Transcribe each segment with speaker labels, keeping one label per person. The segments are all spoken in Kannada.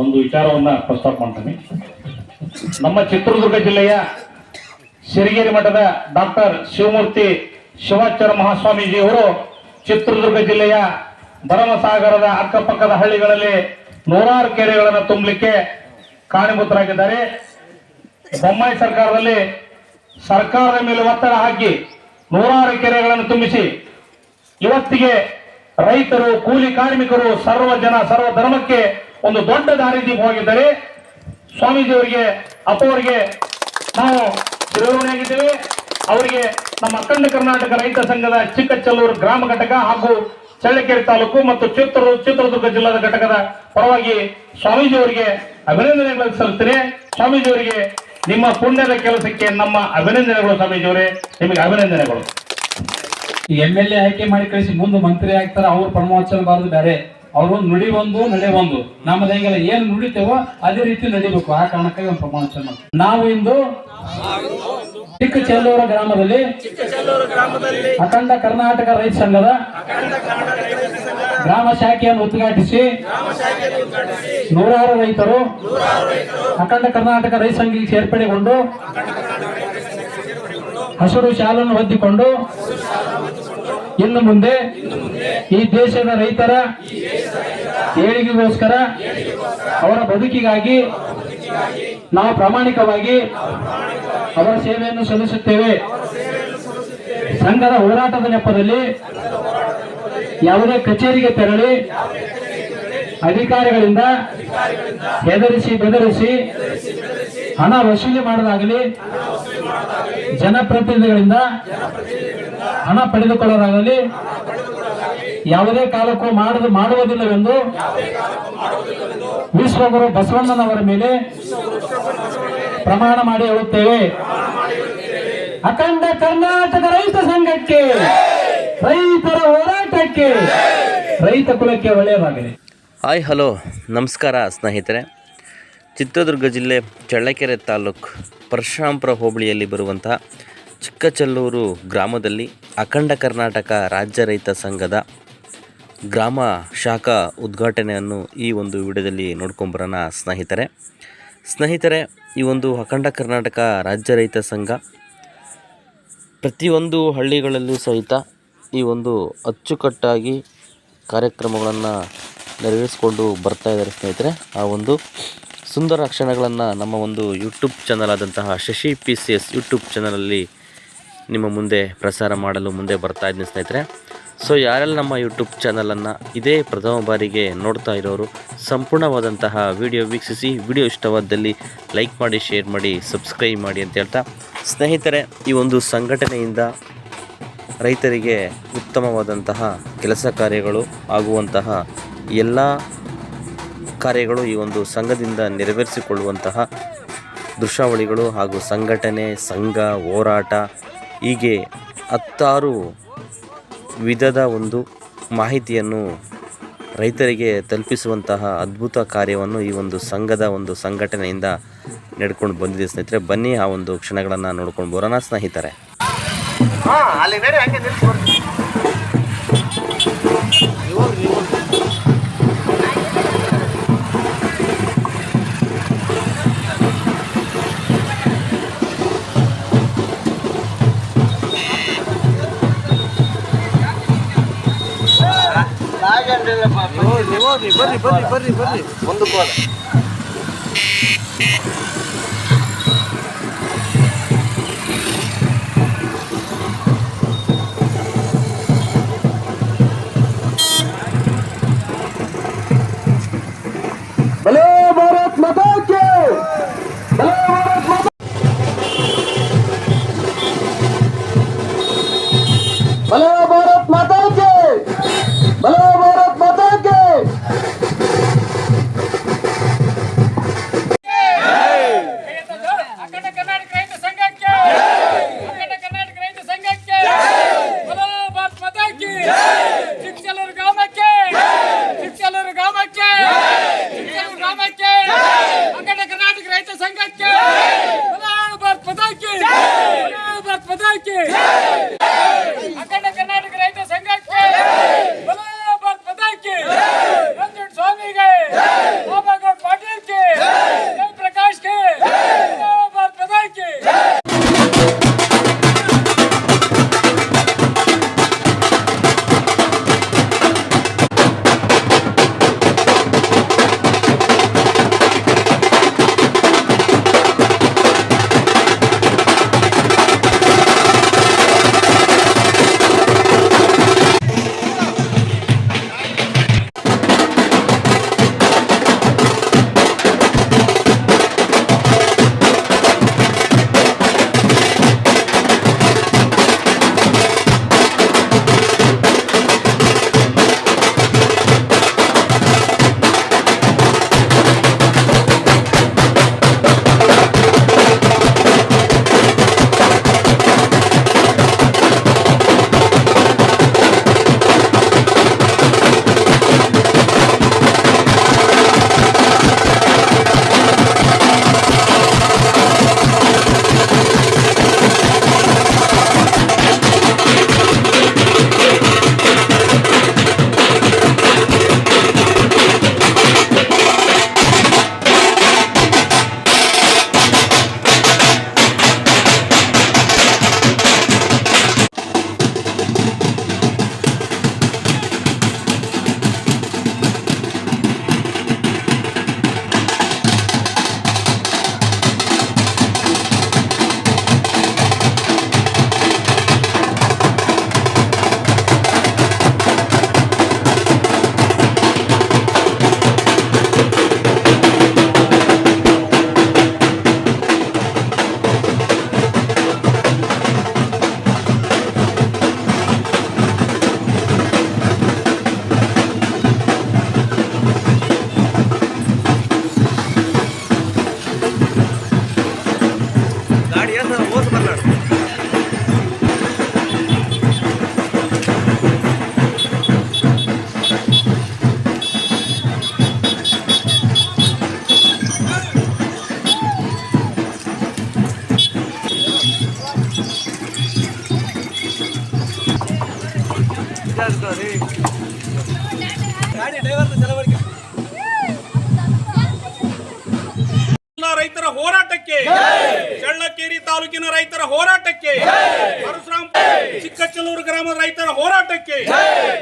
Speaker 1: ಒಂದು ವಿಚಾರವನ್ನ ಪ್ರಸ್ತಾಪ ಮಾಡ್ತೀನಿ. ನಮ್ಮ ಚಿತ್ರದುರ್ಗ ಜಿಲ್ಲೆಯ ಸಿರಿಗೇರಿ ಮಠದ ಡಾಕ್ಟರ್ ಶಿವಮೂರ್ತಿ ಶಿವಾಚಾರ್ಯ ಮಹಾಸ್ವಾಮೀಜಿ ಅವರು ಚಿತ್ರದುರ್ಗ ಜಿಲ್ಲೆಯ ಭರಮಸಾಗರದ ಅಕ್ಕಪಕ್ಕದ ಹಳ್ಳಿಗಳಲ್ಲಿ ನೂರಾರು ಕೆರೆಗಳನ್ನು ತುಂಬಲಿಕ್ಕೆ ಕಾರಣಭೂತರಾಗಿದ್ದಾರೆ ಬೊಮ್ಮಾಯಿ ಸರ್ಕಾರದಲ್ಲಿ ಸರ್ಕಾರದ ಮೇಲೆ ಒತ್ತಡ ಹಾಕಿ ನೂರಾರು ಕೆರೆಗಳನ್ನು ತುಂಬಿಸಿ ಇವತ್ತಿಗೆ ರೈತರು, ಕೂಲಿ ಕಾರ್ಮಿಕರು ಸರ್ವ ಜನ ಸರ್ವ ಧರ್ಮಕ್ಕೆ ಒಂದು ದೊಡ್ಡ ದಾರಿದೀಪವಾಗಿದ್ದಾರೆ ಸ್ವಾಮೀಜಿಯವರಿಗೆ, ಅಪ್ಪವರಿಗೆ ನಾವು ಚಿರಋಣಿಯಾಗಿದ್ದೇವೆ ಅವರಿಗೆ ನಮ್ಮ ಅಖಂಡ ಕರ್ನಾಟಕ ರೈತ ಸಂಘದ ಚಿಕ್ಕಚಲ್ಲೂರು ಗ್ರಾಮ ಘಟಕ ಹಾಗೂ ಚಳ್ಳಕೆರೆ ತಾಲೂಕು ಮತ್ತು ಚಿತ್ರ ಚಿತ್ರದುರ್ಗ ಜಿಲ್ಲಾದ ಘಟಕದ ಪರವಾಗಿ ಸ್ವಾಮೀಜಿಯವರಿಗೆ ಅಭಿನಂದನೆಗಳನ್ನು ಸಲ್ಲಿಸ್ತೇನೆ. ಸ್ವಾಮೀಜಿಯವರಿಗೆ ನಿಮ್ಮ ಪುಣ್ಯದ ಕೆಲಸಕ್ಕೆ ನಮ್ಮ ಅಭಿನಂದನೆಗಳು ಸ್ವಾಮೀಜಿಯವರೇ. ನಿಮಗೆ ಅಭಿನಂದನೆಗಳು.
Speaker 2: ಎಂ ಎಲ್ ಎ ಆಯ್ಕೆ ಮಾಡಿ ಕಳಿಸಿ, ಮುಂದೆ ಮಂತ್ರಿ ಆಗ್ತಾರೆ, ಅವ್ರು ಪ್ರಮೋಚನ ಬಾರದು ಬೇರೆ. ಅವ್ರು ನುಡಿ ಒಂದು ನಡೆ ಒಂದು ನಮ್ಮದು ಹೆಂಗೆಲ್ಲ ಏನ್ ನುಡಿತೇವೋ ಅದೇ ರೀತಿ ನಡಿಬೇಕು. ಆ ಕಾರಣಕ್ಕಾಗಿ ಒಂದು ಪ್ರಮಾಣ ನಾವು ಇಂದು ಚಿಕ್ಕ ಚೆಲ್ಲೂರ ಗ್ರಾಮದಲ್ಲಿ ಅಖಂಡ ಕರ್ನಾಟಕ ರೈತ ಸಂಘದ ಗ್ರಾಮ ಶಾಖೆಯನ್ನು ಉದ್ಘಾಟಿಸಿ ನೂರಾರು ರೈತರು ಅಖಂಡ ಕರ್ನಾಟಕ ರೈತ ಸಂಘಕ್ಕೆ ಸೇರ್ಪಡೆಗೊಂಡು ಹಸಿರು ಶಾಲನ್ನು ಹೊದ್ದಿಕೊಂಡು ಇನ್ನು ಮುಂದೆ ಈ ದೇಶದ ರೈತರ ಏಳಿಗೆಗೋಸ್ಕರ ಅವರ ಬದುಕಿಗಾಗಿ ನಾವು ಪ್ರಾಮಾಣಿಕವಾಗಿ ಅವರ ಸೇವೆಯನ್ನು ಸಲ್ಲಿಸುತ್ತೇವೆ. ಸಂಘದ ಹೋರಾಟದ ನೆಪದಲ್ಲಿ ಯಾವುದೇ ಕಚೇರಿಗೆ ತೆರಳಿ ಅಧಿಕಾರಿಗಳಿಂದ ಹೆದರಿಸಿ ಬೆದರಿಸಿ ಹಣ ವಸೂಲಿ ಮಾಡೋದಾಗಲಿ ಜನಪ್ರತಿನಿಧಿಗಳಿಂದ ಹಣ ಪಡೆದುಕೊಳ್ಳೋದಾಗಲಿ ಯಾವುದೇ ಕಾಲಕ್ಕೂ ಮಾಡದು ಮಾಡುವುದಿಲ್ಲವೆಂದು ವಿಶ್ವಗುರು ಬಸವಣ್ಣನವರ ಮೇಲೆ ಪ್ರಮಾಣ ಮಾಡಿ ಹೇಳುತ್ತೇವೆ. ಅಖಂಡ ಕರ್ನಾಟಕ ರೈತ ಸಂಘಕ್ಕೆ, ರೈತರ ಹೋರಾಟಕ್ಕೆ, ರೈತ ಕುಲಕ್ಕೆ ಒಳ್ಳೆಯದಾಗಲಿ.
Speaker 3: ಹಾಯ್, ಹಲೋ, ನಮಸ್ಕಾರ ಸ್ನೇಹಿತರೆ. ಚಿತ್ರದುರ್ಗ ಜಿಲ್ಲೆ ಚಳ್ಳಕೆರೆ ತಾಲೂಕು ಪರಶುರಾಂಪುರ ಹೋಬಳಿಯಲ್ಲಿ ಬರುವಂತಹ ಚಿಕ್ಕಚಲ್ಲೂರು ಗ್ರಾಮದಲ್ಲಿ ಅಖಂಡ ಕರ್ನಾಟಕ ರಾಜ್ಯ ರೈತ ಸಂಘದ ಗ್ರಾಮ ಶಾಖಾ ಉದ್ಘಾಟನೆಯನ್ನು ಈ ಒಂದು ವಿಡಿಯೋದಲ್ಲಿ ನೋಡ್ಕೊಂಬರೋಣ ಸ್ನೇಹಿತರೆ. ಸ್ನೇಹಿತರೆ, ಈ ಒಂದು ಅಖಂಡ ಕರ್ನಾಟಕ ರಾಜ್ಯ ರೈತ ಸಂಘ ಪ್ರತಿಯೊಂದು ಹಳ್ಳಿಗಳಲ್ಲೂ ಸಹಿತ ಈ ಒಂದು ಅಚ್ಚುಕಟ್ಟಾಗಿ ಕಾರ್ಯಕ್ರಮಗಳನ್ನು ನೆರವೇರಿಸಿಕೊಂಡು ಬರ್ತಾ ಇದ್ದಾರೆ ಸ್ನೇಹಿತರೆ. ಆ ಒಂದು ಸುಂದರ ಕ್ಷಣಗಳನ್ನು ನಮ್ಮ ಒಂದು ಯೂಟ್ಯೂಬ್ ಚಾನಲ್ ಆದಂತಹ Shashi P C S YouTube ಚಾನಲಲ್ಲಿ ನಿಮ್ಮ ಮುಂದೆ ಪ್ರಸಾರ ಮಾಡಲು ಮುಂದೆ ಬರ್ತಾ ಇದ್ದೀನಿ ಸ್ನೇಹಿತರೆ. ಸೊ ಯಾರೆಲ್ಲ ನಮ್ಮ ಯೂಟ್ಯೂಬ್ ಚಾನಲನ್ನು ಇದೇ ಪ್ರಥಮ ಬಾರಿಗೆ ನೋಡ್ತಾ ಇರೋರು, ಸಂಪೂರ್ಣವಾದಂತಹ ವಿಡಿಯೋ ವೀಕ್ಷಿಸಿ ವಿಡಿಯೋ ಇಷ್ಟವಾದಲ್ಲಿ ಲೈಕ್ ಮಾಡಿ ಶೇರ್ ಮಾಡಿ ಸಬ್ಸ್ಕ್ರೈಬ್ ಮಾಡಿ ಅಂತ ಹೇಳ್ತಾ ಸ್ನೇಹಿತರೆ, ಈ ಒಂದು ಸಂಘಟನೆಯಿಂದ ರೈತರಿಗೆ ಉತ್ತಮವಾದಂತಹ ಕೆಲಸ ಕಾರ್ಯಗಳು ಆಗುವಂತಹ ಎಲ್ಲ ಕಾರ್ಯಗಳು ಈ ಒಂದು ಸಂಘದಿಂದ ನೆರವೇರಿಸಿಕೊಳ್ಳುವಂತಹ ದೃಶ್ಯಾವಳಿಗಳು ಹಾಗೂ ಸಂಘಟನೆ, ಸಂಘ, ಹೋರಾಟ ಹೀಗೆ ಹತ್ತಾರು ವಿಧದ ಒಂದು ಮಾಹಿತಿಯನ್ನು ರೈತರಿಗೆ ತಲುಪಿಸುವಂತಹ ಅದ್ಭುತ ಕಾರ್ಯವನ್ನು ಈ ಒಂದು ಸಂಘದ ಒಂದು ಸಂಘಟನೆಯಿಂದ ನಡ್ಕೊಂಡು ಬಂದಿದೆ ಸ್ನೇಹಿತರೆ. ಬನ್ನಿ ಆ ಒಂದು ಕ್ಷಣಗಳನ್ನು ನೋಡ್ಕೊಂಡು ಬರೋಣ ಸ್ನೇಹಿತರೆ.
Speaker 2: ಭಲೇ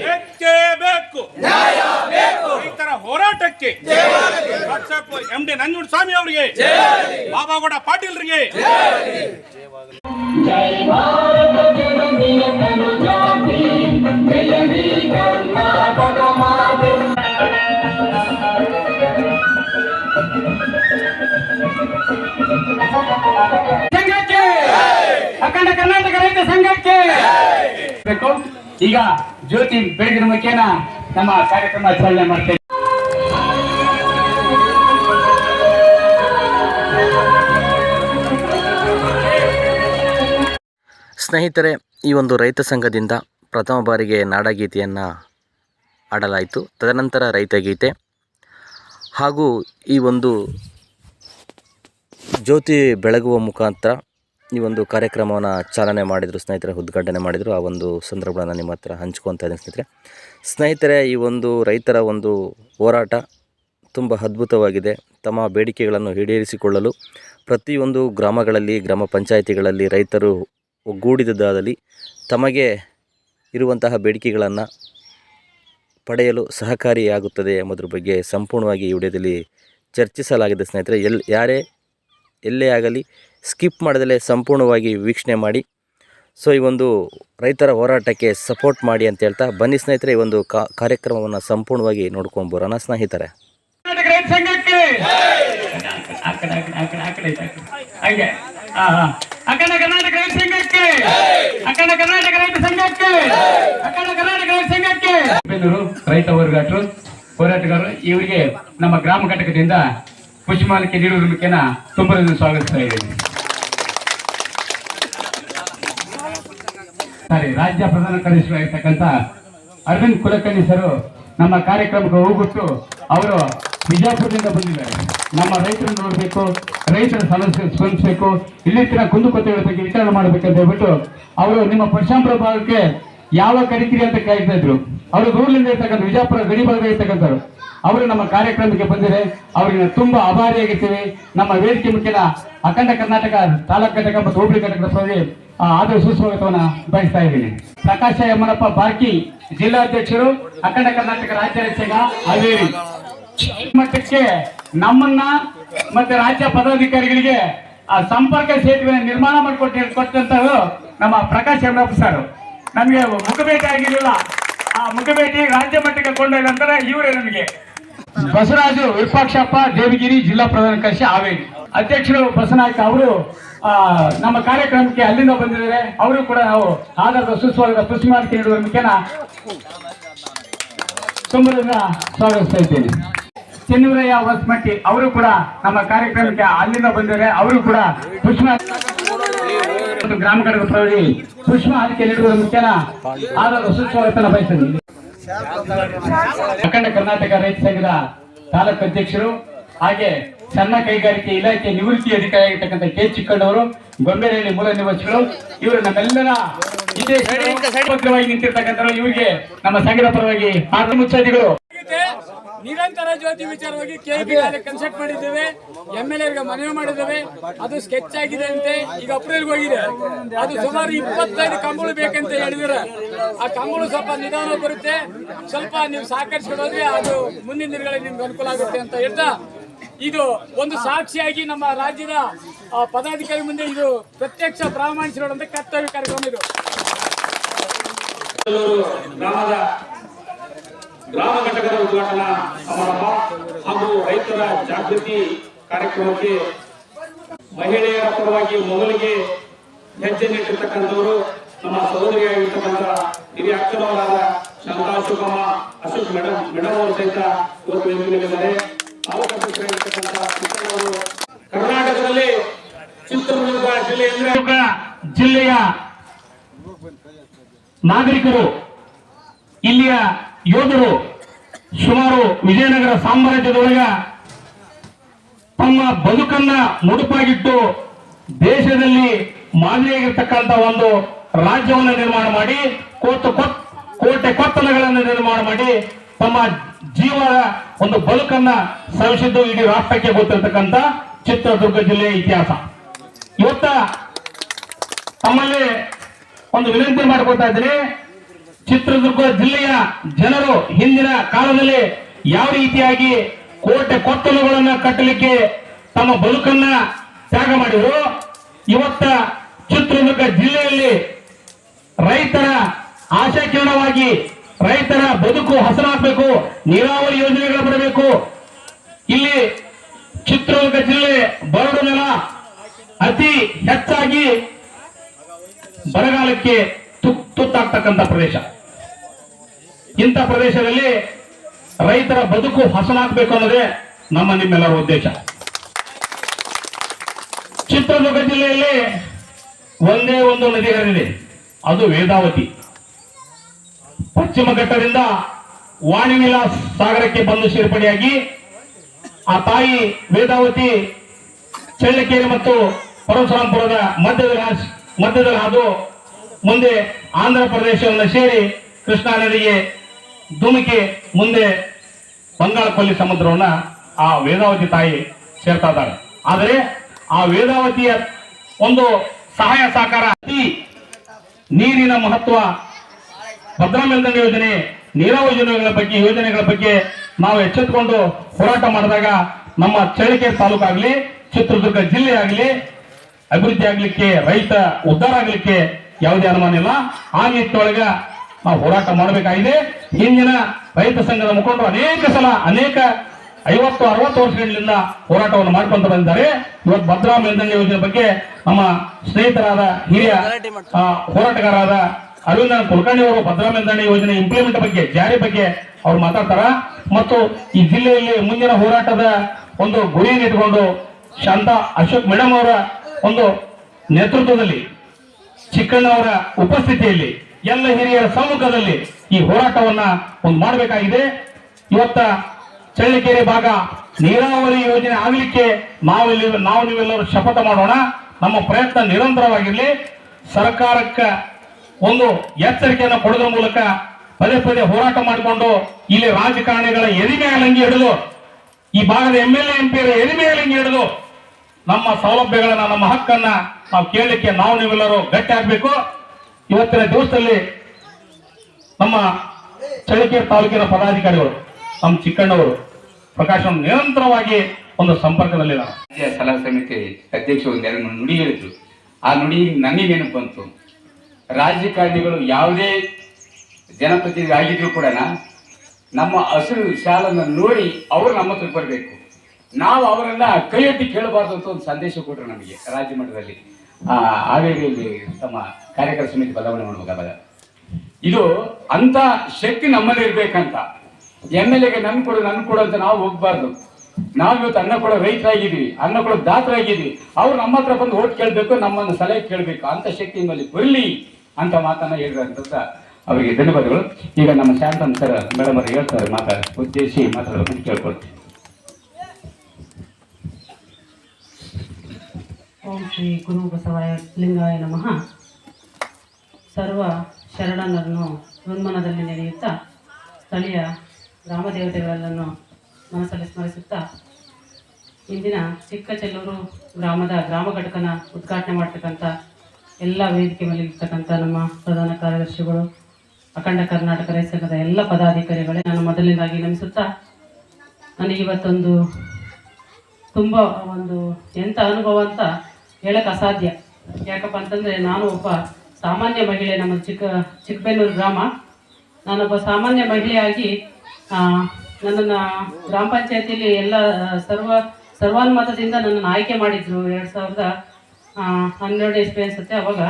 Speaker 2: ಬೇಕೇ ಬೇಕು ರೈತರ ಹೋರಾಟಕ್ಕೆ ಎಂ ಡಿ ನಂಜುಂಡ ಸ್ವಾಮಿ ಅವರಿಗೆ ಬಾಬಾಗೌಡ ಪಾಟೀಲ್ರಿಗೆ
Speaker 4: ಸಂಘಕ್ಕೆ ಅಖಂಡ ಕರ್ನಾಟಕ ರೈತ ಸಂಘಕ್ಕೆ ಬೇಕು. ಈಗ ಜ್ಯೋತಿ ಬೆಳಗಿನ ಮುಖೇನ ನಮ್ಮ ಕಾರ್ಯಕ್ರಮ ಚಾಲನೆ ಮಾಡ್ತೇವೆ
Speaker 3: ಸ್ನೇಹಿತರೆ, ಈ ಒಂದು ರೈತ ಸಂಘದಿಂದ ಪ್ರಥಮ ಬಾರಿಗೆ ನಾಡಗೀತೆಯನ್ನು ಆಡಲಾಯಿತು ತದನಂತರ ರೈತ ಗೀತೆ. ಹಾಗೂ ಈ ಒಂದು ಜ್ಯೋತಿ ಬೆಳಗುವ ಮುಖಾಂತರ ಈ ಒಂದು ಕಾರ್ಯಕ್ರಮವನ್ನು ಚಾಲನೆ ಮಾಡಿದರು, ಸ್ನೇಹಿತರೆ, ಉದ್ಘಾಟನೆ ಮಾಡಿದರು, ಆ ಒಂದು ಸಂದರ್ಭಗಳನ್ನು ನಿಮ್ಮ ಹತ್ರ ಹಂಚ್ಕೊತಾ ಇದ್ದೀನಿ, ಸ್ನೇಹಿತರೆ. ಸ್ನೇಹಿತರೆ, ಈ ಒಂದು ರೈತರ ಒಂದು ಹೋರಾಟ ತುಂಬ ಅದ್ಭುತವಾಗಿದೆ. ತಮ್ಮ ಬೇಡಿಕೆಗಳನ್ನು ಈಡೇರಿಸಿಕೊಳ್ಳಲು ಪ್ರತಿಯೊಂದು ಗ್ರಾಮಗಳಲ್ಲಿ, ಗ್ರಾಮ ಪಂಚಾಯಿತಿಗಳಲ್ಲಿ ರೈತರು ಒಗ್ಗೂಡಿದ್ದಾದಲ್ಲಿ ತಮಗೆ ಇರುವಂತಹ ಬೇಡಿಕೆಗಳನ್ನು ಪಡೆಯಲು ಸಹಕಾರಿಯಾಗುತ್ತದೆ ಎಂಬುದರ ಬಗ್ಗೆ ಸಂಪೂರ್ಣವಾಗಿ ಈ ವಿಡಿಯೋದಲ್ಲಿ ಚರ್ಚಿಸಲಾಗಿದೆ, ಸ್ನೇಹಿತರೆ. ಎಲ್, ಯಾರೇ ಎಲ್ಲೇ ಆಗಲಿ ಸ್ಕಿಪ್ ಮಾಡದಲೇ ಸಂಪೂರ್ಣವಾಗಿ ವೀಕ್ಷಣೆ ಮಾಡಿ. ಸೊ ಈ ಒಂದು ರೈತರ ಹೋರಾಟಕ್ಕೆ ಸಪೋರ್ಟ್ ಮಾಡಿ ಅಂತ ಹೇಳ್ತಾ ಬನ್ನಿ ಸ್ನೇಹಿತರೆ, ಈ ಒಂದು ಕಾರ್ಯಕ್ರಮವನ್ನು ಸಂಪೂರ್ಣವಾಗಿ ನೋಡ್ಕೊಂಡು ಬರೋಣ ಸ್ನೇಹಿತರೆ.
Speaker 4: ಕರ್ನಾಟಕ ರೈತ ಸಂಘಕ್ಕೆ! ಕರ್ನಾಟಕ ರೈತ ಸಂಘಕ್ಕೆ! ಕರ್ನಾಟಕ ರೈತ ಸಂಘಕ್ಕೆ! ರೈತ ಹೋರಾಟಗಾರರು, ಇವರಿಗೆ ನಮ್ಮ ಗ್ರಾಮ ಘಟಕದಿಂದ ಪುಷ್ಪಮಾಲಿಕೆ ನೀಡುವುದರ ಮುಖೇನ ತುಂಬಾ ಸ್ವಾಗತಿಸ್ತಾ ಇದ್ದೀನಿ. ಸರಿ, ರಾಜ್ಯ ಪ್ರಧಾನ ಕಾರ್ಯದರ್ಶಿಯಾಗಿರ್ತಕ್ಕಂಥ ಅರವಿಂದ್ ಕುಲಕರ್ಣಿ ಸರ್ ನಮ್ಮ ಕಾರ್ಯಕ್ರಮಕ್ಕೆ ಹೋಗ್ಬಿಟ್ಟು ಅವರು ಬಿಜಾಪುರದಿಂದ ಬಂದಿದ್ದಾರೆ. ನಮ್ಮ ರೈತರನ್ನು ನೋಡಬೇಕು, ರೈತರ ಸಮಸ್ಯೆ ಸ್ಪಂದಿಸಬೇಕು ಇಲ್ಲಿತ್ತಿನ ಕುಂದುಕೊರತೆಗಳ ಬಗ್ಗೆ ವಿಚಾರ ಮಾಡಬೇಕಂತ ಹೇಳ್ಬಿಟ್ಟು ಅವರು ನಿಮ್ಮ ಪರಶಾಂಪುರ ಭಾಗಕ್ಕೆ ಯಾವ ಕರಿತೀರಿ ಅಂತ ಕಾಯ್ತಾ ಇದ್ರು. ಅವರು ದೂರದಿಂದ ಇರ್ತಕ್ಕಂಥ ವಿಜಾಪುರ ಗಡಿ ಭಾಗದಲ್ಲಿ ಇರ್ತಕ್ಕಂಥವ್ರು ಅವರು ನಮ್ಮ ಕಾರ್ಯಕ್ರಮಕ್ಕೆ ಬಂದಿದೆ ಅವರಿಗೆ ತುಂಬಾ ಆಭಾರಿಯಾಗಿರ್ತೀವಿ. ನಮ್ಮ ವೇದಿಕೆ ಮುಖ್ಯನ ಅಖಂಡ ಕರ್ನಾಟಕ ತಾಲೂಕು ಘಟಕ ಮತ್ತು ಹೋಬಳಿ ಘಟಕದ ಪ್ರತಿ ಆ, ಸುಸ್ವಾಗತವನ್ನು ಬಯಸ್ತಾ ಇದ್ದೀನಿ. ಪ್ರಕಾಶ ಯಮ್ಮನಪ್ಪ ಬಾರ್ಕಿ ಜಿಲ್ಲಾಧ್ಯಕ್ಷರು ಅಖಂಡ ಕರ್ನಾಟಕ ರಾಜ್ಯ ಸಂಘ ಹಾವೇರಿ. ಮಟ್ಟಕ್ಕೆ ನಮ್ಮನ್ನ ಮತ್ತೆ ರಾಜ್ಯ ಪದಾಧಿಕಾರಿಗಳಿಗೆ ಆ ಸಂಪರ್ಕ ಸೇತುವೆ ನಿರ್ಮಾಣ ಮಾಡಿಕೊಟ್ಟು ನಮ್ಮ ಪ್ರಕಾಶ್ ಯಮ್ಮನಪ್ಪ ಸರ್. ನಮಗೆ ಮುಖಭೇಟಿ ಆಗಿರಲಿಲ್ಲ. ಆ ಮುಖಭೇಟಿ ರಾಜ್ಯ ಮಟ್ಟಕ್ಕೆ ಕೊಂಡೊಯ್ದ ನಂತರ ಇವರೇ ನಮಗೆ. ಬಸವರಾಜು ವಿರೂಪಾಕ್ಷಪ್ಪ, ದೇವಗಿರಿ ಜಿಲ್ಲಾ ಪ್ರಧಾನ ಕಾರ್ಯದರ್ಶಿ ಹಾವೇರಿ. ಅಧ್ಯಕ್ಷರು ಬಸನಾಯ್ಕ ಅವರು ನಮ್ಮ ಕಾರ್ಯಕ್ರಮಕ್ಕೆ ಅಲ್ಲಿಂದ ಬಂದಿದ್ದಾರೆ. ಅವರು ಕೂಡ ನಾವು ಆಧಾರದ ಸುಸ್ವಾಗತ ಪುಷ್ಮಾರ್ಕೆ ನೀಡುವ ಮುಖೇನ ತುಂಬದಿಂದ ಸ್ವಾಗತಿಸ್ತಾ ಇದ್ದೇನೆ. ಚೆನ್ನೂರಯ್ಯ ಹೊಸಮಟ್ಟಿ ಅವರು ಕೂಡ ನಮ್ಮ ಕಾರ್ಯಕ್ರಮಕ್ಕೆ ಅಲ್ಲಿಂದ ಬಂದಿದ್ದಾರೆ. ಅವರು ಕೂಡ ಒಂದು ಗ್ರಾಮ ಘಟಕ ಪ್ರವರಿ ಪುಷ್ಪ ಹಾರಿಕೆ ನೀಡುವ ಮುಖೇನ ಆಧಾರದ ಸುಸ್ವಾಗತನ ಬಯಸಿದ್ದೀನಿ ಅಖಂಡ ಕರ್ನಾಟಕ ರೈತ ಸಂಘದ ತಾಲೂಕು ಅಧ್ಯಕ್ಷರು ಹಾಗೆ ಸಣ್ಣ ಕೈಗಾರಿಕೆ ಇಲಾಖೆ ನಿವೃತ್ತಿ ಅಧಿಕಾರಿ ಆಗಿರ್ತಕ್ಕಂಥ ಕೆ ಚಿಕ್ಕಣ್ಣವರು ಗೊಂಬೆರಳ್ಳಿ ಮೂಲ ನಿವಾಸಿಗಳು ಇವರು ನಮ್ಮೆಲ್ಲರ ನಿಂತಿರ್ತಕ್ಕಂಥ ಇವರಿಗೆ ನಮ್ಮ ಸಂಘದ ಪರವಾಗಿ ಮುತ್ಸದಿಗಳು.
Speaker 5: ನಿರಂತರ ಜ್ಯೋತಿ ವಿಚಾರವಾಗಿ ಕೆಬಿ ಕನ್ಸಲ್ಟ್ ಮಾಡಿದ್ದೇವೆ. ಎಂ ಎಲ್ ಎರ್ಗೆ ಮನವಿ ಮಾಡಿದ್ದೇವೆ. ಅದು ಸ್ಕೆಚ್ ಆಗಿದೆ ಅಂತೆ ಈಗ ಅಪ್ರಿಲ್ಗೆ ಹೋಗಿದೆ. ಅದು ಸುಮಾರು ಇಪ್ಪತ್ತೈದು ಕಂಬಳು ಬೇಕಂತ ಹೇಳಿದ್ರೆ ಆ ಕಂಬಳು ಸ್ವಲ್ಪ ನಿಧಾನ ಬರುತ್ತೆ. ಸ್ವಲ್ಪ ನೀವು ಸಹಕರಿಸ್ಕೊಡೋದ್ರೆ ಅದು ಮುಂದಿನ ದಿನಗಳಲ್ಲಿ ನಿಮ್ಗೆ ಅನುಕೂಲ ಆಗುತ್ತೆ ಅಂತ ಹೇಳ್ತಾ ಇದು ಒಂದು ಸಾಕ್ಷಿಯಾಗಿ ನಮ್ಮ ರಾಜ್ಯದ ಪದಾಧಿಕಾರಿ ಮುಂದೆ ಇದು ಪ್ರತ್ಯಕ್ಷ ಪ್ರಾಮಾಣಿಸಿರೋದಂತ ಕರ್ತವ್ಯ ಕಾರ್ಯಕ್ರಮ ಇದು.
Speaker 1: ಗ್ರಾಮ ಘಟಕದ ಉದ್ಘಾಟನಾ ಸಮಾರಂಭ ಹಾಗೂ ರೈತರ ಜಾಗೃತಿ ಕಾರ್ಯಕ್ರಮಕ್ಕೆ ಮಹಿಳೆಯರ ಪರವಾಗಿ ಮೊದಲಿಗೆ ಹೆಜ್ಜೆ ನೀಡಿರ್ತಕ್ಕಂಥವರು ನಮ್ಮ ಸಹೋದರಿಯಾಗಿರ್ತಕ್ಕಂಥ ಹಿರಿಯ ಅಕ್ಕನವರಾದ ಶಾಂತಾ ಶುಭಮ್ಮ ಅಶೋಕ್ ಮೇಡಮ್ ಮೇಡಮ್ ಅವರು ಸಹಿತ ಇವತ್ತು ಕರ್ನಾಟಕದಲ್ಲಿ ಚಿತ್ರದುರ್ಗ ಜಿಲ್ಲೆ ಅಂದ್ರೆ ಜಿಲ್ಲೆಯ ನಾಗರಿಕರು ಇಲ್ಲಿಯ ಯೋಧರು ಸುಮಾರು ವಿಜಯನಗರ ಸಾಮ್ರಾಜ್ಯದೊಳಗ ತಮ್ಮ ಬದುಕನ್ನ ಮುಡುಪಾಗಿಟ್ಟು ದೇಶದಲ್ಲಿ ಮಾದರಿಯಾಗಿರ್ತಕ್ಕಂಥ ಒಂದು ರಾಜ್ಯವನ್ನು ನಿರ್ಮಾಣ ಮಾಡಿ ಕೋಟು ಕೋಟೆ ಕೊತ್ತಲಗಳನ್ನು ನಿರ್ಮಾಣ ಮಾಡಿ, ತಮ್ಮ ಜೀವನ ಒಂದು ಬದುಕನ್ನ ಸವಿಸಿದ್ದು ಇಡೀ ರಾಷ್ಟ್ರಕ್ಕೆ ಗೊತ್ತಿರ್ತಕ್ಕಂಥ ಚಿತ್ರದುರ್ಗ ಜಿಲ್ಲೆಯ ಇತಿಹಾಸ. ಇವತ್ತ ತಮ್ಮಲ್ಲಿ ಒಂದು ವಿನಂತಿ ಮಾಡ್ಕೊತಾ ಇದ್ದೀನಿ. ಚಿತ್ರದುರ್ಗ ಜಿಲ್ಲೆಯ ಜನರು ಹಿಂದಿನ ಕಾಲದಲ್ಲಿ ಯಾವ ರೀತಿಯಾಗಿ ಕೋಟೆ ಕೊತ್ತಲುಗಳನ್ನ ಕಟ್ಟಲಿಕ್ಕೆ ತಮ್ಮ ಬದುಕನ್ನ ತ್ಯಾಗ ಮಾಡಿದ್ರು? ಇವತ್ತ ಚಿತ್ರದುರ್ಗ ಜಿಲ್ಲೆಯಲ್ಲಿ ರೈತರ ಆಶಾಕಿರಣವಾಗಿ ರೈತರ ಬದುಕು ಹಸನಾಗಬೇಕು, ನೀರಾವರಿ ಯೋಜನೆಗಳು ಬರಬೇಕು. ಇಲ್ಲಿ ಚಿತ್ರದುರ್ಗ ಜಿಲ್ಲೆ ಬರಡು ನೆಲ ಅತಿ ಹೆಚ್ಚಾಗಿ ಬರಗಾಲಕ್ಕೆ ತುತ್ತಾಗ್ತಕ್ಕಂಥ ಪ್ರದೇಶ. ಇಂಥ ಪ್ರದೇಶದಲ್ಲಿ ರೈತರ ಬದುಕು ಹಸನಾಗಬೇಕು ಅನ್ನೋದೇ ನಮ್ಮ ನಿಮ್ಮೆಲ್ಲರ ಉದ್ದೇಶ. ಚಿತ್ರದುರ್ಗ ಜಿಲ್ಲೆಯಲ್ಲಿ ಒಂದೇ ಒಂದು ನದಿ ಹರಿದಿದೆ ಅದು ವೇದಾವತಿ. ಪಶ್ಚಿಮ ಘಟ್ಟದಿಂದ ವಾಣಿ ವಿಲಾಸ್ ಸಾಗರಕ್ಕೆ ಬಂದು ಸೇರ್ಪಡೆಯಾಗಿ ಆ ತಾಯಿ ವೇದಾವತಿ ಚಳ್ಳಕೆರೆ ಮತ್ತು ಪರಶುರಾಂಪುರದ ಮಧ್ಯದಲ್ಲಿ ಮಧ್ಯದಲ್ಲಿ ಹಾದು ಮುಂದೆ ಆಂಧ್ರ ಪ್ರದೇಶವನ್ನು ಸೇರಿ ಕೃಷ್ಣಾ ನದಿಗೆ ಧುಮುಕಿ, ಮುಂದೆ ಬಂಗಾಳ ಕೊಲ್ಲಿ ಸಮುದ್ರವನ್ನ ಆ ವೇದಾವತಿ ತಾಯಿ ಸೇರ್ತಾ ಇದ್ದಾರೆ ಆದರೆ ಆ ವೇದಾವತಿಯ ಒಂದು ಸಹಾಯ ಸಹಕಾರ ಅತಿ ನೀರಿನ ಮಹತ್ವ. ಭದ್ರಾ ಮೇಲ್ದಂಡೆ ಯೋಜನೆ, ನೀರಾವರಿ ಯೋಜನೆಗಳ ಬಗ್ಗೆ ಯೋಜನೆಗಳ ಬಗ್ಗೆ ನಾವು ಎಚ್ಚೆತ್ತುಕೊಂಡು ಹೋರಾಟ ಮಾಡಿದಾಗ ನಮ್ಮ ಚಳ್ಳಕೆರೆ ತಾಲೂಕಾಗಲಿ, ಚಿತ್ರದುರ್ಗ ಜಿಲ್ಲೆ ಆಗಲಿ ಅಭಿವೃದ್ಧಿ ಆಗಲಿಕ್ಕೆ ರೈತ ಉದ್ಧಾರ ಆಗ್ಲಿಕ್ಕೆ ಯಾವುದೇ ಅನುಮಾನ ಇಲ್ಲ. ಆ ನಿಟ್ಟಿನೊಳಗ ನಾವು ಹೋರಾಟ ಮಾಡಬೇಕಾಗಿದೆ. ಹಿಂದಿನ ರೈತ ಸಂಘದ ಮುಖಂಡರು ಅನೇಕ ಸಲ ಅನೇಕ ಐವತ್ತು ಅರವತ್ತು ವರ್ಷಗಳಿಂದ ಹೋರಾಟವನ್ನು ಮಾಡಿಕೊಂಡು ಬಂದಿದ್ದಾರೆ. ಇವತ್ತು ಭದ್ರಾ ಮೇಲ್ದಂಡೆ ಯೋಜನೆ ಬಗ್ಗೆ ನಮ್ಮ ಸ್ನೇಹಿತರಾದ ಹಿರಿಯ ಹೋರಾಟಗಾರರಾದ ಅರವಿಂದ ಕುಲಕರ್ಣಿ ಅವರು ಭದ್ರಾ ಮೇಲ್ದಂಡೆ ಯೋಜನೆ ಇಂಪ್ಲಿಮೆಂಟ್ ಬಗ್ಗೆ ಜಾರಿ ಬಗ್ಗೆ ಅವ್ರು ಮಾತಾಡ್ತಾರ. ಮತ್ತು ಈ ಜಿಲ್ಲೆಯಲ್ಲಿ ಮುಂದಿನ ಹೋರಾಟದ ಒಂದು ಗುರಿಯನ್ನು ಇಟ್ಕೊಂಡು ಶಾಂತಾ ಅಶೋಕ್ ಮೇಡಮ್ ಅವರ ಒಂದು ನೇತೃತ್ವದಲ್ಲಿ ಚಿಕ್ಕಣ್ಣ ಅವರ ಉಪಸ್ಥಿತಿಯಲ್ಲಿ ಎಲ್ಲ ಹಿರಿಯರ ಸಮ್ಮುಖದಲ್ಲಿ ಈ ಹೋರಾಟವನ್ನ ಒಂದು ಮಾಡಬೇಕಾಗಿದೆ. ಇವತ್ತ ಚಳ್ಳಕೆರೆ ಭಾಗ ನೀರಾವರಿ ಯೋಜನೆ ಆಗಲಿಕ್ಕೆ ನಾವೆಲ್ಲಿ ನಾವು ನೀವೆಲ್ಲರೂ ಶಪಥ ಮಾಡೋಣ. ನಮ್ಮ ಪ್ರಯತ್ನ ನಿರಂತರವಾಗಿರಲಿ. ಸರ್ಕಾರಕ್ಕೆ ಒಂದು ಎಚ್ಚರಿಕೆಯನ್ನು ಕೊಡೋದ್ರ ಮೂಲಕ ಪದೇ ಪದೇ ಹೋರಾಟ ಮಾಡಿಕೊಂಡು ಇಲ್ಲಿ ರಾಜಕಾರಣಿಗಳ ಎರಿಮೆಯ ಲಂಗಿ ಹಿಡಿದು, ಈ ಭಾಗದ M L A, M P ಎದಿಮೆ ಲಂಗಿ ಹಿಡಿದು ನಮ್ಮ ಸೌಲಭ್ಯಗಳನ್ನ, ನಮ್ಮ ಹಕ್ಕನ್ನ ನಾವು ಕೇಳಲಿಕ್ಕೆ ನಾವು ನೀವೆಲ್ಲರೂ ಗಟ್ಟಿ ಆಗ್ಬೇಕು. ಇವತ್ತಿನ ದಿವಸದಲ್ಲಿ ನಮ್ಮ ಚಳ್ಳಕೆರೆ ತಾಲೂಕಿನ ಪದಾಧಿಕಾರಿಗಳು, ನಮ್ಮ ಚಿಕ್ಕಣ್ಣವರು ಪ್ರಕಾಶ್ ನಿರಂತರವಾಗಿ ಒಂದು ಸಂಪರ್ಕದಲ್ಲಿ
Speaker 4: ರಾಜ್ಯ ಸಲಹಾ ಸಮಿತಿ ಅಧ್ಯಕ್ಷ ಒಂದೆರಡು ನುಡಿ ಹೇಳಿದ್ರು. ಆ ನುಡಿ ನನಗೆ ಬಂತು? ರಾಜಕಾರಣಿಗಳು ಯಾವುದೇ ಜನಪ್ರತಿನಿಧಿ ಆಗಿದ್ರು ಕೂಡ ನಮ್ಮ ಹಸಿರು ಶಾಲನ್ನು ನೋಡಿ ಅವರು ನಮ್ಮ ಹತ್ರ ಬರಬೇಕು. ನಾವು ಅವರನ್ನ ಕೈಯೊಟ್ಟಿ ಎತ್ತಿ ಕೇಳಬಾರ್ದು ಅಂತ ಒಂದು ಸಂದೇಶ ಕೊಟ್ಟರು ನಮಗೆ ರಾಜ್ಯ ಮಟ್ಟದಲ್ಲಿ. ಆ, ಹಾವೇರಿಯಲ್ಲಿ ತಮ್ಮ ಕಾರ್ಯಕರ್ತ ಸಮಿತಿ ಬದಲಾವಣೆ ಮಾಡಬೇಕಾದಾಗ. ಇದು ಅಂತ ಶಕ್ತಿ ನಮ್ಮಲ್ಲಿ ಇರ್ಬೇಕಂತ. ಎಂ ಎಲ್ ಎಗೆ ನನ್ ಕೊಡು ನನ್ ಕೊಡು ಅಂತ ನಾವು ಹೋಗ್ಬಾರ್ದು. ನಾವು ಇವತ್ತು ಅನ್ನ ಕೊಡೋ ರೈತರಾಗಿದ್ದೀವಿ, ಅನ್ನ ಕೊಡೋ ದಾತರಾಗಿದ್ದೀವಿ. ಅವ್ರು ನಮ್ಮ ಹತ್ರ ಬಂದು ಓಟ್ ಕೇಳಬೇಕು, ನಮ್ಮನ್ನು ಸಲಹೆ ಕೇಳಬೇಕು. ಅಂತ ಶಕ್ತಿ ನಿಮ್ಮಲ್ಲಿ ಬರಲಿ ಅಂತ ಮಾತನ್ನ ಹೇಳಿದಂತ ಅವರಿಗೆ ಧನ್ಯವಾದಗಳು. ಈಗ ನಮ್ಮ ಶಾಂತನ್ ಸರ್, ಮೇಡಮ್ ಅವರು ಹೇಳ್ತಾರೆ ಮಾತಾಡ, ಉದ್ದೇಶಿ ಮಾತಾಡೋದು ಕೇಳ್ಕೊಳ್ತೀವಿ
Speaker 6: ಓಂ ಶ್ರೀ ಗುರು ಬಸವಾಯ ಲಿಂಗಾಯ ನಮಃ. ಸರ್ವ ಶರಣರನ್ನು ಋನ್ಮನದಲ್ಲಿ ನೆನೆಯುತ್ತಾ, ಸ್ಥಳೀಯ ಗ್ರಾಮ ದೇವತೆಗಳನ್ನು ಮನಸ್ಸಲ್ಲಿ ಸ್ಮರಿಸುತ್ತಾ, ಇಂದಿನ ಚಿಕ್ಕಚೆಲ್ಲೂರು ಗ್ರಾಮದ ಗ್ರಾಮ ಘಟಕನ ಉದ್ಘಾಟನೆ ಮಾಡ್ತಕ್ಕಂಥ ಎಲ್ಲ ವೇದಿಕೆ ಮೇಲೆ ಇರ್ತಕ್ಕಂಥ ನಮ್ಮ ಪ್ರಧಾನ ಕಾರ್ಯದರ್ಶಿಗಳು, ಅಖಂಡ ಕರ್ನಾಟಕ ರೈತ ಎಲ್ಲ ಪದಾಧಿಕಾರಿಗಳೇ ನಾನು ಮೊದಲನೇದಾಗಿ ನಮಿಸುತ್ತಾ ನನಗೆ ಇವತ್ತೊಂದು ತುಂಬ ಒಂದು ಎಂಥ ಅನುಭವ ಅಂತ ಹೇಳಕ್ ಅಸಾಧ್ಯ. ಯಾಕಪ್ಪ ಅಂತಂದರೆ ನಾನು ಒಬ್ಬ ಸಾಮಾನ್ಯ ಮಹಿಳೆ, ನಮ್ಮ ಚಿಕ್ಕ, ಚಿಕ್ಕಬೆನ್ನೂರು ಗ್ರಾಮ. ನಾನೊಬ್ಬ ಸಾಮಾನ್ಯ ಮಹಿಳೆಯಾಗಿ ನನ್ನನ್ನು ಗ್ರಾಮ ಪಂಚಾಯತಿಯಲ್ಲಿ ಎಲ್ಲ, ಸರ್ವ, ಸರ್ವಾನುಮತದಿಂದ ನನ್ನನ್ನು ಆಯ್ಕೆ ಮಾಡಿದ್ರು. ಎರಡು ಸಾವಿರದ ಹನ್ನೆರಡು ಇಸ್ವಿ ಅನ್ಸುತ್ತೆ ಅವಾಗ.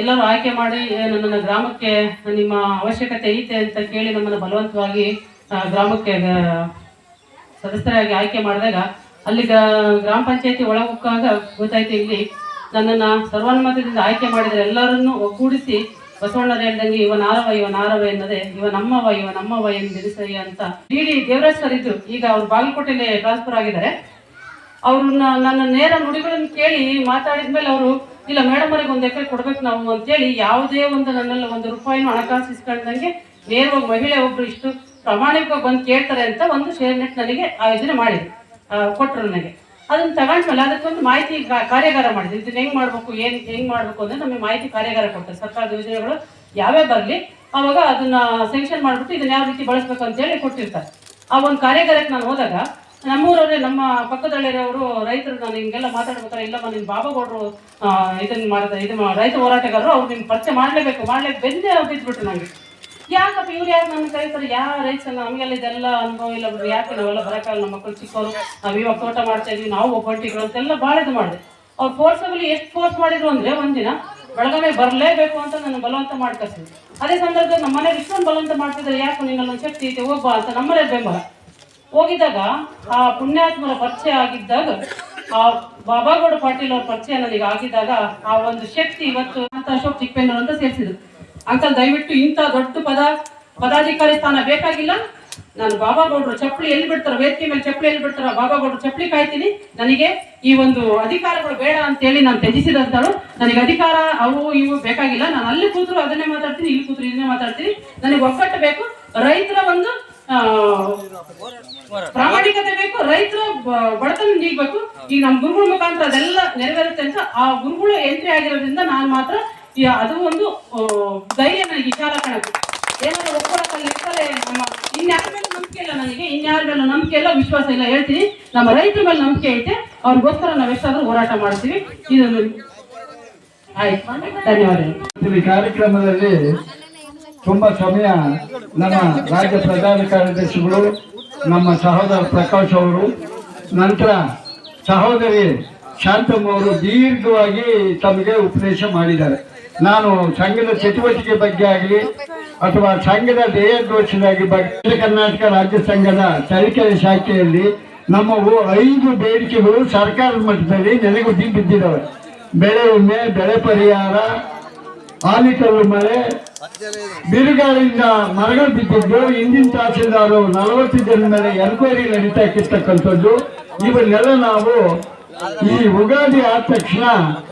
Speaker 6: ಎಲ್ಲರೂ ಆಯ್ಕೆ ಮಾಡಿ ನನ್ನನ್ನು ಗ್ರಾಮಕ್ಕೆ ನಿಮ್ಮ ಅವಶ್ಯಕತೆ ಐತೆ ಅಂತ ಕೇಳಿ ನಮ್ಮನ್ನು ಬಲವಂತವಾಗಿ ಗ್ರಾಮಕ್ಕೆ ಸದಸ್ಯರಾಗಿ ಆಯ್ಕೆ ಮಾಡಿದಾಗ ಅಲ್ಲಿ ಗ್ರಾಮ ಪಂಚಾಯತಿ ಒಳಗೋಗಾಗ ಗೊತ್ತಾಯ್ತು ಇಲ್ಲಿ ನನ್ನನ್ನು ಸರ್ವಾನುಮತದಿಂದ ಆಯ್ಕೆ ಮಾಡಿದರೆ ಎಲ್ಲರನ್ನೂ ಒಗ್ಗೂಡಿಸಿ ಬಸವಣ್ಣರು ಹೇಳ್ದಂಗೆ ಇವ ನಾರವ ಇವ ನಾರವ ಎನ್ನದೆ, ಇವ ನಮ್ಮವ ಇವ ನಮ್ಮವ ಎಂದೆನಿಸಯ್ಯ ಅಂತ ಡಿ ಡಿ ದೇವರಾಜ್ ಸರ್ ಇದ್ರು. ಈಗ ಅವ್ರು ಬಾಗಲಕೋಟೆಯಲ್ಲಿ ಟ್ರಾನ್ಸ್ಫರ್ ಆಗಿದ್ದಾರೆ. ಅವ್ರನ್ನ ನನ್ನ ನೇರ ನುಡಿಗಳನ್ನು ಕೇಳಿ ಮಾತಾಡಿದ ಮೇಲೆ ಅವರು, ಇಲ್ಲ ಮೇಡಮ್ ಅವರಿಗೆ ಒಂದು ಎಕರೆ ಕೊಡ್ಬೇಕು ನಾವು ಅಂತೇಳಿ ಯಾವುದೇ ಒಂದು ನನ್ನಲ್ಲಿ ಒಂದು ರೂಪಾಯಿನೂ ಹಣಕಾಸು ಇಸ್ಕೊಂಡಂಗೆ ನೇರವಾಗಿ ಮಹಿಳೆ ಒಬ್ರು ಇಷ್ಟು ಪ್ರಾಮಾಣಿಕವಾಗಿ ಬಂದು ಕೇಳ್ತಾರೆ ಅಂತ ಒಂದು ಶೇರ್ ನೆಟ್ ನನಗೆ ಆಯೋಜನೆ ಮಾಡಿದ್ರು. ಕೊಟ್ಟರು ನನಗೆ. ಅದನ್ನ ತಗೊಂಡ್ಮೇಲೆ ಅದಕ್ಕೊಂದು ಮಾಹಿತಿ ಕಾರ್ಯಾಗಾರ ಮಾಡಿದೆ ಇದನ್ನ ಹೆಂಗೆ ಮಾಡಬೇಕು, ಏನು, ಹೆಂಗೆ ಮಾಡಬೇಕು ಅಂದರೆ ನಮಗೆ ಮಾಹಿತಿ ಕಾರ್ಯಾಗಾರ ಕೊಡ್ತಾರೆ ಸರ್ಕಾರದ ಯೋಜನೆಗಳು ಯಾವ್ಯಾವ ಬರಲಿ, ಅವಾಗ ಅದನ್ನ ಸೆಂಕ್ಷನ್ ಮಾಡ್ಬಿಟ್ಟು ಇದನ್ನ ಯಾವ ರೀತಿ ಬಳಸ್ಬೇಕು ಅಂತ ಹೇಳಿ ಕೊಟ್ಟಿರ್ತಾರೆ. ಆ ಒಂದು ಕಾರ್ಯಾಗಾರಕ್ಕೆ ನಾನು ಹೋದಾಗ, ನಮ್ಮೂರವರೇ, ನಮ್ಮ ಪಕ್ಕದಳ್ಳಿರೋರು ರೈತರು ನಾನು ಹಿಂಗೆಲ್ಲ ಮಾತಾಡ್ಬೇಕಾದ್ರೆ ಇಲ್ಲಮ್ಮ ನಿಮ್ಮ ಬಾಬಾಗೌಡರು ಇದನ್ನ ಮಾಡಿದ ಇದು ರೈತ ಹೋರಾಟಗಾರರು, ಅವ್ರು ನಿಮ್ಗೆ ಪರಿಚಯ ಮಾಡಲೇಬೇಕು, ಮಾಡ್ಲೇಬೇಕು, ಬೆಂದೇ ಬಿದ್ದುಬಿಟ್ರು ನನಗೆ ಯಾಕಪ್ಪ ಇವ್ರು ಯಾರು ನನ್ನ ಕರೀತಾರೆ ಯಾವ ರೈತ ಸಂಘ ನಮಗೆಲ್ಲ ಇದೆಲ್ಲ ಅನುಭವ ಇಲ್ಲ ಬಿಡ್ರಿ ಯಾಕೆ ನಾವೆಲ್ಲ ಬರಕಾಗಲ್ಲ? ನಮ್ಮ ಮಕ್ಕಳು ಚಿಕ್ಕವರು ನಾವು ಇವಾಗ ತೋಟ ಮಾಡ್ತಾ ಇದೀವಿ, ನಾವು ಒಬ್ಬಂಟಿಗಳು ಅಂತೆಲ್ಲ ಭಾಳ ಇದು ಮಾಡಿದೆ. ಅವ್ರು ಫೋರ್ಸಬಲಿ ಎಷ್ಟು ಫೋರ್ಸ್ ಮಾಡಿದ್ರು ಅಂದ್ರೆ ಒಂದಿನ ಬೆಳಗಾವಿ ಬರಲೇಬೇಕು ಅಂತ ನನ್ನ ಬಲವಂತ ಮಾಡ್ಕೊಳ್ತೀನಿ ಅದೇ ಸಂದರ್ಭದಲ್ಲಿ ನಮ್ಮ ಮನೆ ಇಷ್ಟೊಂದು ಬಲವಂತ ಮಾಡ್ತಿದ್ರೆ ಯಾಕೆ ನಿನ್ನಲ್ಲಿ ಒಂದು ಶಕ್ತಿ ಐತೆ ಹೋಗ್ಬಾ ಅಂತ ನಮ್ಮನೆ ಬೆಂಬಲ. ಹೋಗಿದ್ದಾಗ ಆ ಪುಣ್ಯಾತ್ಮರ ಪರಿಚಯ ಆಗಿದ್ದಾಗ ಆ ಬಾಬಾಗೌಡ ಪಾಟೀಲ್ ಅವ್ರ ಪರಿಚಯ ನನಗೆ ಆಗಿದ್ದಾಗ ಆ ಒಂದು ಶಕ್ತಿ ಇವತ್ತು ಅಂತ ಅಶೋಕ್ ಚಿಕ್ಕಪೇಂದ್ರ ಅಂತ ಸೇರಿಸಿದ್ರು. ಅಂಕಲ್ ದಯವಿಟ್ಟು ಇಂಥ ದೊಡ್ಡ ಪದ, ಪದಾಧಿಕಾರಿ ಸ್ಥಾನ ಬೇಕಾಗಿಲ್ಲ. ನಾನು ಬಾಬಾಗೌಡರು ಚಪ್ಪಲಿ ಎಲ್ಲಿ ಬಿಡ್ತಾರ, ವೇದಿಕೆ ಮೇಲೆ ಚಪ್ಪಲಿ ಎಲ್ಲಿ ಬಿಡ್ತಾರ ಬಾಬಾಗೌಡರು ಚಪ್ಪಲಿ ಕಾಯ್ತೀನಿ. ನನಗೆ ಈ ಒಂದು ಅಧಿಕಾರಗಳು ಬೇಡ ಅಂತೇಳಿ ನಾನು ತ್ಯಜಿಸಿದಂತಳು ನನಗೆ ಅಧಿಕಾರ, ಅವು ಇವು ಬೇಕಾಗಿಲ್ಲ. ನಾನು ಅಲ್ಲಿ ಕೂತ್ರು ಅದನ್ನೇ ಮಾತಾಡ್ತೀನಿ, ಇಲ್ಲಿ ಕೂತ್ರು ಇದನ್ನೇ ಮಾತಾಡ್ತೀನಿ. ನನಗೆ ಒಗ್ಗಟ್ಟು ಬೇಕು. ರೈತರ ಒಂದು ಪ್ರಾಮಾಣಿಕತೆ ಬೇಕು. ರೈತರ ಬಡತನ ನೀಗ್ಬೇಕು. ಈಗ ನಮ್ಮ ಗುರುಗಳ ಮುಖಾಂತರ ಅದೆಲ್ಲ ನೆರವೇರುತ್ತೆ ಅಂತ ಆ ಗುರುಗಳು ಎಂಟ್ರಿ ಆಗಿರೋದ್ರಿಂದ ನಾನು ಮಾತ್ರ ಅದು ಒಂದು ಧೈರ್ಯ ನನಗೆ ವಿಚಾರ ಕಾಣಕ್ಕೆ. ಏನಾದ್ರು ನಮ್ಮ ಇನ್ಯಾರ ಮೇಲೆ ನಂಬಿಕೆ ಇಲ್ಲ ನನಗೆ ಇನ್ಯಾರ ಮೇಲೆ ನಂಬಿಕೆ ಇಲ್ಲ, ವಿಶ್ವಾಸ ಇಲ್ಲ, ಹೇಳ್ತೀನಿ. ನಮ್ಮ ರೈತರ ಮೇಲೆ ನಂಬಿಕೆ ಐತೆ, ಅವ್ರಿಗೋಸ್ಕರ ನಾವು ಎಷ್ಟಾದ್ರೂ ಹೋರಾಟ ಮಾಡ್ತೀವಿ. ಇದನ್ನು ಆಯ್ತು, ಧನ್ಯವಾದಗಳು.
Speaker 7: ಈ ಕಾರ್ಯಕ್ರಮದಲ್ಲಿ ತುಂಬಾ ಸಮಯ ನಮ್ಮ ರಾಜ್ಯ ಪ್ರಧಾನ ಕಾರ್ಯದರ್ಶಿಗಳು, ನಮ್ಮ ಸಹೋದರ ಪ್ರಕಾಶ್ ಅವರು, ನಂತರ ಸಹೋದರಿ ಶಾಂತಮ್ಮ ಅವರು ದೀರ್ಘವಾಗಿ ತಮಗೆ ಉಪದೇಶ ಮಾಡಿದ್ದಾರೆ. ನಾನು ಸಂಘದ ಚಟುವಟಿಕೆ ಬಗ್ಗೆ ಆಗಲಿ ಅಥವಾ ಸಂಘದ ಧ್ಯೇಯೋದ್ದೇಶದಾಗಿ ಬಗ್ಗೆ ಕರ್ನಾಟಕ ರಾಜ್ಯ ಸಂಘದ ತರೀಕೆರೆ ಶಾಖೆಯಲ್ಲಿ ನಮ್ಮವು ಐದು ಬೇಡಿಕೆಗಳು ಸರ್ಕಾರದ ಮಟ್ಟದಲ್ಲಿ ನೆಲೆಗುದ್ದಿ ಬಿದ್ದಿದ್ದಾವೆ. ಬೆಳೆ ವಿಮೆ, ಬೆಳೆ ಪರಿಹಾರ, ಆಲಿಕಲ್ಲು ಮಳೆ, ಬಿರುಗಾಳಿಯಿಂದ ಮರಗಳು ಬಿದ್ದಿದ್ದು ಹಿಂದಿನ ತಹಸೀಲ್ದಾರು ನಲವತ್ತು ಜನ ಮೇಲೆ ಎನ್ಕ್ವೈರಿ ನಡೀತಾ ಇರ್ತಕ್ಕಂಥದ್ದು. ಇವನ್ನೆಲ್ಲ ನಾವು ಈ ಉಗಾದಿ ಆದ ತಕ್ಷಣ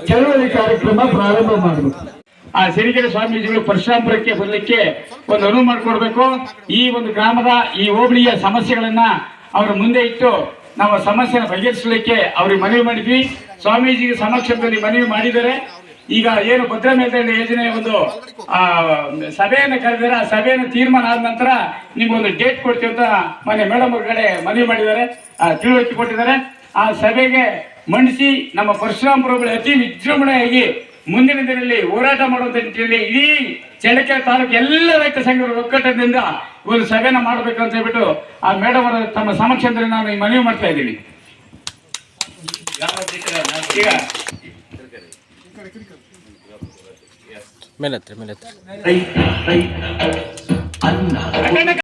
Speaker 7: ಚಳವಳಿ ಕಾರ್ಯಕ್ರಮ ಪ್ರಾರಂಭ ಮಾಡಬೇಕು.
Speaker 4: ಆ ಸಿರಿಗೆರೆ ಸ್ವಾಮೀಜಿಗಳು ಪರಶುರಾಮಪುರಕ್ಕೆ ಬರಲಿಕ್ಕೆ ಒಂದು ಅನುವು ಮಾಡಿಕೊಡ್ಬೇಕು. ಈ ಒಂದು ಗ್ರಾಮದ ಈ ಹೋಬಳಿಯ ಸಮಸ್ಯೆಗಳನ್ನ ಅವರ ಮುಂದೆ ಇಟ್ಟು ನಾವು ಸಮಸ್ಯೆನ ಬಗೆಹರಿಸಲಿಕ್ಕೆ ಅವ್ರಿಗೆ ಮನವಿ ಮಾಡಿದ್ವಿ. ಸ್ವಾಮೀಜಿಗೆ ಸಮಕ್ಷಮದಲ್ಲಿ ಮನವಿ ಮಾಡಿದ್ದಾರೆ. ಈಗ ಏನು ಭದ್ರಾ ಮೇಲ್ದಂಡೆ ಯೋಜನೆ ಒಂದು, ಆ, ಸಭೆಯನ್ನು ಕರೆದಿದ್ದಾರೆ. ಆ ಸಭೆಯನ್ನು ತೀರ್ಮಾನ ಆದ ನಂತರ ನಿಮ್ಗೊಂದು ಡೇಟ್ ಕೊಡ್ತೀವಿ ಅಂತ ಮನೆ ಮೇಡಮ್ ಅವ್ರ ಕಡೆ ಮನವಿ ಮಾಡಿದ್ದಾರೆ. ತಿಳುವಳಿಕೆ ಕೊಟ್ಟಿದ್ದಾರೆ. ಆ ಸಭೆಗೆ ಮಂಡಿಸಿ ನಮ್ಮ ಪರಶುರಾಮಪುರಗಳು ಅತಿ ವಿಜೃಂಭಣೆಯಾಗಿ ಮುಂದಿನ ದಿನದಲ್ಲಿ ಹೋರಾಟ ಮಾಡುವಂತ ನಿಟ್ಟಿನಲ್ಲಿ ಇಡೀ ಚಳ್ಳಕೆರೆ ತಾಲೂಕು ಎಲ್ಲ ರೈತ ಸಂಘಗಳ ಒಕ್ಕೂಟದಿಂದ ಒಂದು ಸಭೆನ ಮಾಡಬೇಕು ಅಂತ ಹೇಳ್ಬಿಟ್ಟು ಆ ಮೇಡಮ್ ಅವರ ತಮ್ಮ ಸಮಕ್ಷಮದಲ್ಲಿ ನಾನು ಈ ಮನವಿ ಮಾಡ್ತಾ ಇದ್ದೀನಿ. ಈಗ
Speaker 3: ಮೇಲೆ